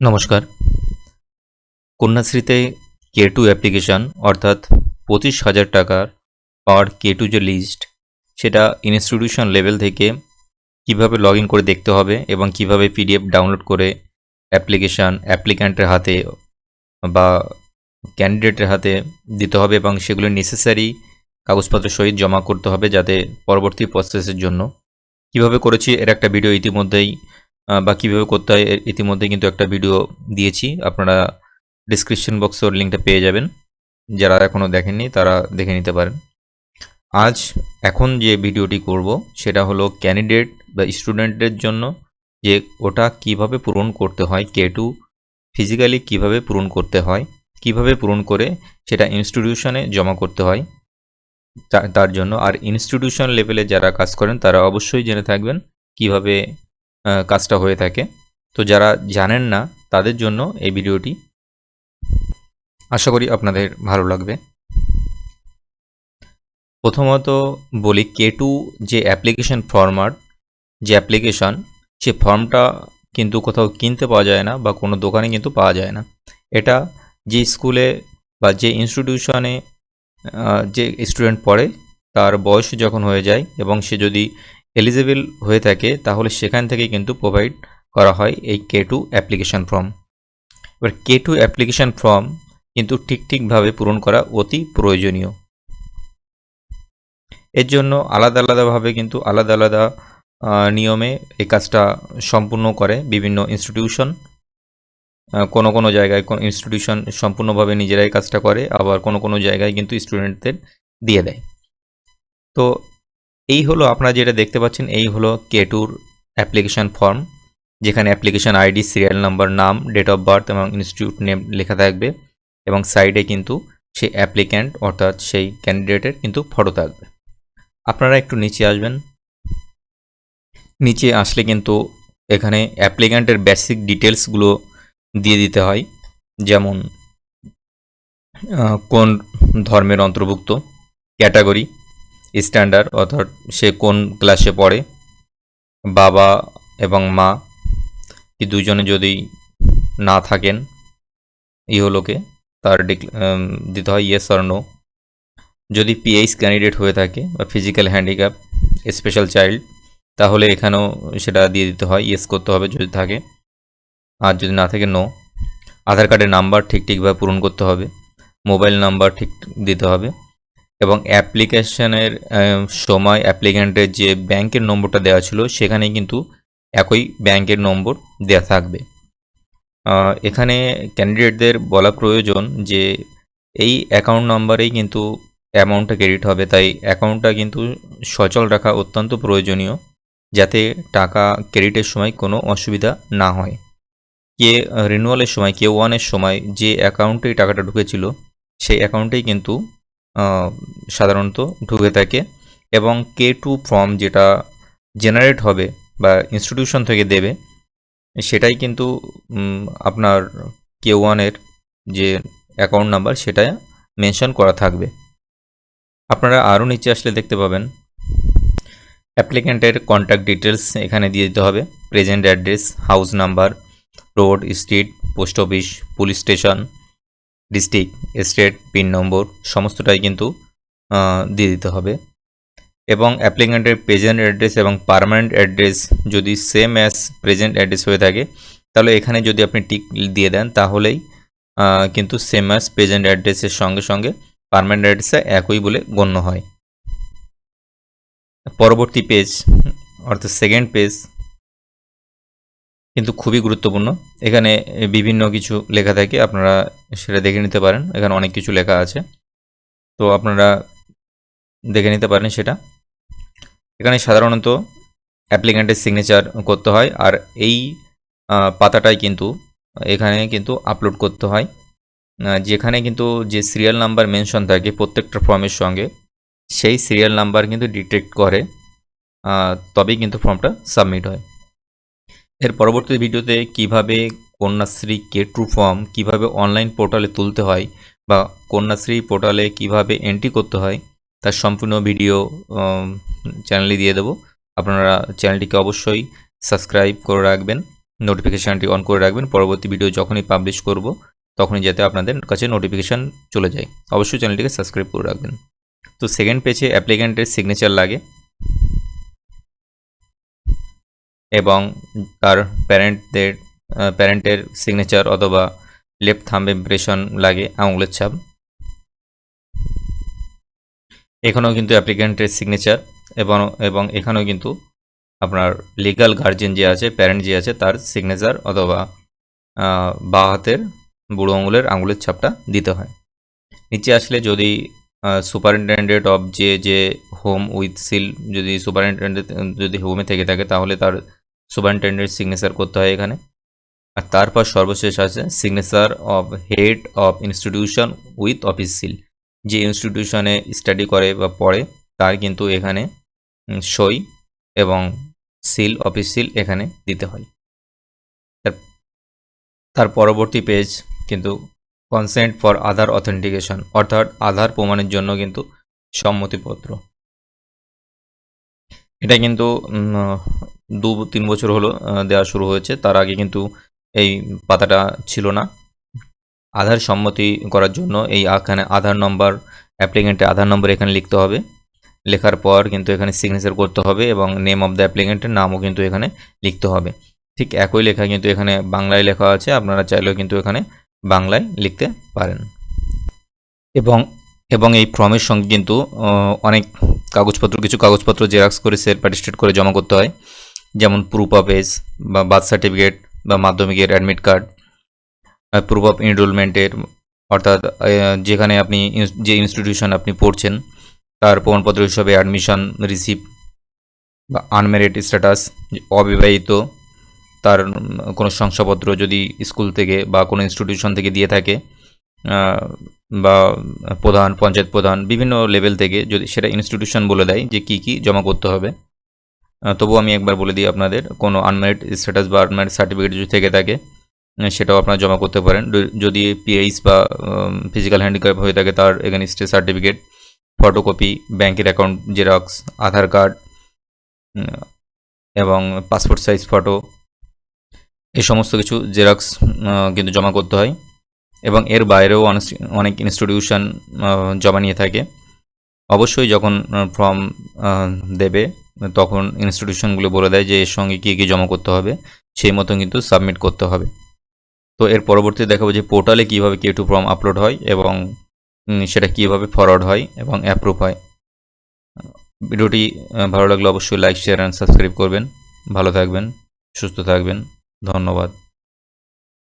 নমস্কার। কন্যাশ্রীতে কে two application অর্থাৎ পঁচিশ হাজার টাকার পার কে টু যে লিস্ট সেটা ইনস্টিটিউশন লেভেল থেকে কীভাবে লগ করে দেখতে হবে এবং কীভাবে পিডিএফ ডাউনলোড করে অ্যাপ্লিকেশান অ্যাপ্লিক্যান্টের হাতে বা ক্যান্ডিডেটের হাতে দিতে হবে এবং সেগুলো নেসেসারি কাগজপত্র সহিত জমা করতে হবে যাতে পরবর্তী প্রসেসের জন্য। কীভাবে করেছি, এর একটা ভিডিও ইতিমধ্যেই বা কীভাবে করতে হয় ইতিমধ্যে কিন্তু একটা ভিডিও দিয়েছি। আপনারা ডিসক্রিপশন বক্সে ওর লিঙ্কটা পেয়ে যাবেন। যারা এখনও দেখেননি, তারা দেখে নিতে পারেন। আজ এখন যে ভিডিওটি করব, সেটা হলো ক্যান্ডিডেট বা স্টুডেন্টদের জন্য যে ওটা কীভাবে পূরণ করতে হয়, কে টু ফিজিক্যালি কীভাবে পূরণ করতে হয়, কীভাবে পূরণ করে সেটা ইনস্টিটিউশনে জমা করতে হয় তার জন্য। আর ইনস্টিটিউশন লেভেলে যারা কাজ করেন, তারা অবশ্যই জেনে থাকবেন কীভাবে কাজটা হয়ে থাকে। তো যারা জানেন না, তাদের জন্য এই ভিডিওটি আশা করি আপনাদের ভালো লাগবে। প্রথমত বলি কে টু যে অ্যাপ্লিকেশন ফরম্যাট যে অ্যাপ্লিকেশন সে ফর্মটা কিন্তু কোথাও কিনতে পাওয়া যায় না বা কোনো দোকানে কিন্তু পাওয়া যায় না। এটা যে স্কুলে বা যে ইনস্টিটিউশনে যে স্টুডেন্ট পড়ে, তার বয়স যখন হয়ে যায় এবং সে যদি এলিজিবল হয়ে থাকে, তাহলে সেখান থেকে কিন্তু প্রোভাইড করা হয় এই কে টু অ্যাপ্লিকেশান ফর্ম এবার কে টু অ্যাপ্লিকেশান ফর্ম কিন্তু ঠিক ঠিকভাবে পূরণ করা অতি প্রয়োজনীয়। এর জন্য আলাদা আলাদাভাবে কিন্তু আলাদা আলাদা নিয়মে এই কাজটা সম্পূর্ণ করে বিভিন্ন ইনস্টিটিউশন কোনো কোনো জায়গায় কোন ইনস্টিটিউশন সম্পূর্ণভাবে নিজেরাই কাজটা করে, আবার কোনো কোনো জায়গায় কিন্তু স্টুডেন্টদের দিয়ে দেয়। তো এই হলো আপনারা যেটা দেখতে পাচ্ছেন, এই হলো কে টুর অ্যাপ্লিকেশান ফর্ম যেখানে অ্যাপ্লিকেশান আইডি সিরিয়াল নাম্বার নাম ডেট অফ বার্থ এবং ইনস্টিটিউট নেম লেখা থাকবে এবং সাইডে কিন্তু সেই অ্যাপ্লিক্যান্ট অর্থাৎ সেই ক্যান্ডিডেটের কিন্তু ফটো থাকবে। আপনারা একটু নিচে আসবেন। নিচে আসলে কিন্তু এখানে অ্যাপ্লিক্যান্টের বেসিক ডিটেলসগুলো দিয়ে দিতে হয়, যেমন কোন ধর্মের অন্তর্ভুক্ত ক্যাটাগরি স্ট্যান্ডার্ড অর্থাৎ সে কোন ক্লাসে পড়ে, বাবা এবং মা কি দুজনে যদি না থাকেন, ইহলোকে, তার দিতে হয় ইয়েস অর নো যদি পিএইচ ক্যান্ডিডেট হয়ে থাকে, বা ফিজিক্যাল হ্যান্ডিক্যাপ স্পেশাল চাইল্ড তাহলে এখানেও সেটা দিয়ে দিতে হয় ইয়েস করতে হবে যদি থাকে। আর যদি না থাকে নো আধার কার্ডের নাম্বার ঠিক ঠিকভাবে পূরণ করতে হবে। মোবাইল নাম্বার ঠিক দিতে হবে। এবং অ্যাপ্লিকেশনের সময় অ্যাপ্লিক্যান্টের যে ব্যাংকের নম্বরটা দেওয়া ছিল সেখানে কিন্তু একই ব্যাংকের নম্বর দেওয়া থাকবে। এখানে ক্যান্ডিডেটদের বলা প্রয়োজন যে এই অ্যাকাউন্ট নাম্বারেই কিন্তু অ্যামাউন্টটা ক্রেডিট হবে, তাই অ্যাকাউন্টটা কিন্তু সচল রাখা অত্যন্ত প্রয়োজনীয় যাতে টাকা ক্রেডিটের সময় কোনো অসুবিধা না হয়। কে রিনুয়ালের সময়, কে ওয়ানের সময় যে অ্যাকাউন্টেই টাকাটা ঢুকেছিল, সেই অ্যাকাউন্টেই কিন্তু সাধারণত ঢুকে থাকে এবং কে টু ফর্ম যেটা জেনারেট হবে বা ইনস্টিটিউশন থেকে দেবে, সেটাই কিন্তু আপনার কে ওয়ানের যে অ্যাকাউন্ট নাম্বার সেটা মেনশন করা থাকবে। আপনারা আরও নিচে আসলে দেখতে পাবেন অ্যাপ্লিক্যান্টের কন্ট্যাক্ট ডিটেলস এখানে দিয়ে দিতে হবে present address house number road street post office police station district, state, pin number সমস্তটাই কিন্তু দিয়ে দিতে হবে। এবং অ্যাপ্লিক্যান্টের প্রেজেন্ট অ্যাড্রেস এবং পারমানেন্ট অ্যাড্রেস যদি সেম অ্যাজ প্রেজেন্ট অ্যাড্রেস হয়ে থাকে, তাহলে এখানে যদি আপনি টিক দিয়ে দেন, তাহলেই কিন্তু সেম অ্যাজ প্রেজেন্ট অ্যাড্রেসের সঙ্গে সঙ্গে পারমানেন্ট অ্যাড্রেসে একই বলে গণ্য হয়। পরবর্তী পেজ, অর্থাৎ সেকেন্ড পেজ কিন্তু খুবই গুরুত্বপূর্ণ। এখানে বিভিন্ন কিছু লেখা থাকে, আপনারা সেটা দেখে নিতে পারেন। এখানে অনেক কিছু লেখা আছে। তো আপনারা দেখে নিতে পারেন সেটা। এখানে সাধারণত অ্যাপ্লিক্যান্টের সিগনেচার করতে হয় আর এই পাতাটাই কিন্তু, এখানে কিন্তু আপলোড করতে হয়। যেখানে কিন্তু যে সিরিয়াল নাম্বার মেনশন থাকে প্রত্যেকটা ফর্মের সঙ্গে, সেই সিরিয়াল নাম্বার কিন্তু ডিটেক্ট করে তবেই কিন্তু ফর্মটা সাবমিট হয়। এর পরবর্তী ভিডিওতে কীভাবে কন্যাশ্রী কে ট্রু ফর্ম কীভাবে অনলাইন পোর্টালে তুলতে হয় বা কন্যাশ্রী পোর্টালে কীভাবে এন্ট্রি করতে হয়, তার সম্পূর্ণ ভিডিও চ্যানেলে দিয়ে দেবো। আপনারা চ্যানেলটিকে অবশ্যই সাবস্ক্রাইব করে রাখবেন নোটিফিকেশানটি অন করে রাখবেন। পরবর্তী ভিডিও যখনই পাবলিশ করব, তখনই যাতে আপনাদের কাছে নোটিফিকেশান চলে যায়। অবশ্যই চ্যানেলটিকে সাবস্ক্রাইব করে রাখবেন। তো সেকেন্ড পেজে অ্যাপ্লিক্যান্টের সিগনেচার লাগে। এবং তার প্যারেন্টদের প্যারেন্টের সিগনেচার অথবা লেফট থাম্ব ইমপ্রেশন লাগে আঙুলের ছাপ। এখানেও কিন্তু অ্যাপ্লিক্যান্টের সিগনেচার এবং এবং এখানেও কিন্তু আপনার লিগাল গার্জেন যে আছে প্যারেন্ট যে আছে, তার সিগনেচার অথবা বাঁ হাতের বুড়ো আঙুলের আঙুলের ছাপটা দিতে হয়। নিচে আসলে যদি সুপারিনটেন্ডেন্ট অফ যে যে হোম উইথ সিল যদি সুপারিনটেন্ডেন্ট যদি হোমে থেকে থাকে, তাহলে তার সুপারিনটেন্ডেন্ট সিগনেচার করতে হয় এখানে। আর তারপর সর্বশেষ আছে signature of head of institution with office seal যে ইনস্টিটিউশনে স্টাডি করে বা পড়ে, তার কিন্তু এখানে সই এবং সিল অফিস সিল এখানে দিতে হয়। তার- পরবর্তী পেজ কিন্তু কনসেন্ট ফর আধার অথেন্টিকেশন অর্থাৎ আধার প্রমাণের জন্য কিন্তু সম্মতিপত্র। এটা কিন্তু দু, তিন বছর হলো দেওয়া শুরু হয়েছে। তার আগে কিন্তু এই পাতাটা ছিল না। আধার সম্মতি করার জন্য এই এখানে আধার নম্বর অ্যাপ্লিকেন্টের আধার নম্বর এখানে লিখতে হবে। লেখার পর কিন্তু এখানে সিগনেচার করতে হবে এবং নেম অফ দ্য অ্যাপ্লিকেন্টের নামও কিন্তু এখানে লিখতে হবে। ঠিক একই লেখা কিন্তু এখানে বাংলায় লেখা আছে। আপনারা চাইলেও কিন্তু এখানে বাংলায় লিখতে পারেন। এবং এবং এই ফর্মের সঙ্গে কিন্তু অনেক কাগজপত্র, কিছু কাগজপত্র জেরক্স করে সেলফ অ্যাটিস্টেড করে জমা করতে হয়। যেমন প্রুফ অফ এজ বা বার্থ সার্টিফিকেট বা মাধ্যমিকের অ্যাডমিট কার্ড প্রুফ অফ এনরোলমেন্টের অর্থাৎ যেখানে আপনি যে ইনস্টিটিউশন আপনি পড়ছেন, তার প্রমাণপত্র হিসাবে অ্যাডমিশন রিসিভ বা আনমেরিড স্ট্যাটাস অবিবাহিত, তার কোনো শংসাপত্র যদি স্কুল থেকে বা কোনো ইনস্টিটিউশন থেকে দিয়ে থাকে বা প্রধান, পঞ্চায়েত প্রধান, বিভিন্ন লেভেল থেকে যদি সেটা ইনস্টিটিউশন বলে দেয় যে কি কি জমা করতে হবে। তবু আমি একবার বলে দিই আপনাদের, কোনো আনমেরিড স্ট্যাটাস বা আনমেরিড সার্টিফিকেট যদি থেকে থাকে সেটাও আপনারা জমা করতে পারেন। যদি পিএইচ বা ফিজিক্যাল হ্যান্ডিক্যাপ হয়ে থাকে তার এগেনস্টে সার্টিফিকেট ফটোকপি ব্যাংকের অ্যাকাউন্ট জেরক্স আধার কার্ড এবং পাসপোর্ট সাইজ ফটো এই সমস্ত কিছু জেরক্স কিন্তু জমা করতে হয়। এবং এর বাইরেও অনেক- ইনস্টিটিউশন জমা নিয়ে থাকে। অবশ্যই যখন ফর্ম দেবে, তখন ইনস্টিটিউশনগুলো বলে দেয় যে এর সঙ্গে কী কী জমা করতে হবে, সেই মতো কিন্তু সাবমিট করতে হবে। তো এর পরবর্তীতে দেখাবো যে পোর্টালে কীভাবে কে টু ফর্ম আপলোড হয় এবং সেটা কীভাবে ফরওয়ার্ড হয় এবং অ্যাপ্রুভ হয়। ভিডিওটি ভালো লাগলে অবশ্যই লাইক শেয়ার অ্যান্ড সাবস্ক্রাইব করবেন। ভালো থাকবেন, সুস্থ থাকবেন। ধন্যবাদ।